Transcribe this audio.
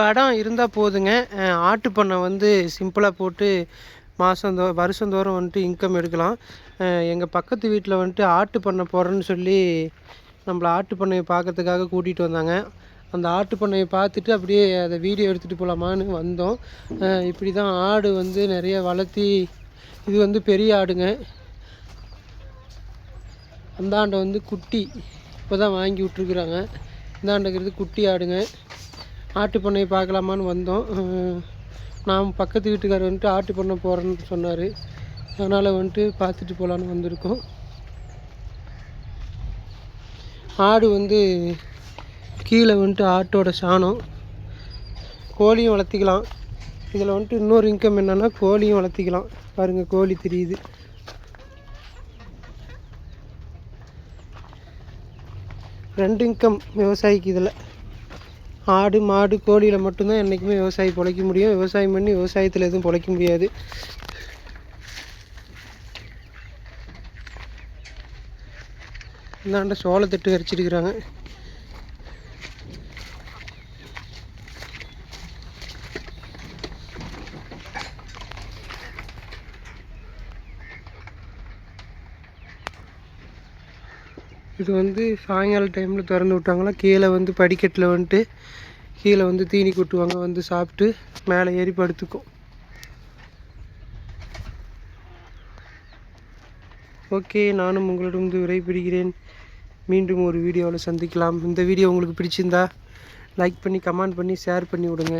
இடம் இருந்தால் போதுங்க. ஆட்டுப்பண்ணை ஆட்டு பண்ணை வந்து சிம்பிளாக போட்டு மாதந்தோ வருஷந்தோறும் வந்துட்டு இன்கம் எடுக்கலாம். எங்கள் பக்கத்து வீட்டில் வந்துட்டு ஆட்டு பண்ணை போடுறேன்னு சொல்லி நம்மளை ஆட்டு பண்ணையை பார்க்கறதுக்காக கூட்டிகிட்டு வந்தாங்க. அந்த ஆட்டு பண்ணையை பார்த்துட்டு அப்படியே அதை வீடியோ எடுத்துகிட்டு போகலாமான்னு வந்தோம். இப்படி தான் ஆடு வந்து நிறைய வளர்த்தி இது வந்து பெரிய ஆடுங்க. அந்தாண்ட வந்து குட்டி இப்போ தான் வாங்கி விட்ருக்குறாங்க இந்தாண்டங்கிறது குட்டி ஆடுங்க. ஆட்டு பண்ணையை பார்க்கலாமான்னு வந்தோம். நாம் பக்கத்து வீட்டுக்கார் வந்துட்டு ஆட்டு பண்ணை போகிறேன்னு சொன்னார். அதனால் வந்துட்டு பார்த்துட்டு போகலான்னு வந்திருக்கோம். ஆடு வந்து கீழே வந்துட்டு ஆட்டோட சாணம். கோழியும் வளர்த்திக்கலாம். இதில் வந்துட்டு இன்னொரு இன்கம் என்னென்னா கோழியும் வளர்த்திக்கலாம். பாருங்கள் கோழி தெரியுது. ரெண்டு இன்கம் விவசாயிக்கு இதில். ஆடு மாடு கோழியில் மட்டும்தான் என்றைக்குமே விவசாயி பிழைக்க முடியும். விவசாயம் பண்ணி விவசாயத்தில் எதுவும் பிழைக்க முடியாது. இந்தாண்ட சோளத்தட்டு வரைச்சிருக்கிறாங்க இது வந்து சாயங்கால டைமில் திறந்து விட்டாங்களா? கீழே வந்து படிக்கட்டில் வந்துட்டு கீழே வந்து தீனி கொட்டுவாங்க வந்து சாப்பிட்டு மேலே ஏறி படுத்துக்கும். ஓகே நானும் உங்களிடம் விடைபெறுகிறேன். மீண்டும் ஒரு வீடியோவில் சந்திக்கலாம். இந்த வீடியோ உங்களுக்கு பிடிச்சிருந்தா லைக் பண்ணி கமெண்ட் பண்ணி ஷேர் பண்ணி விடுங்க.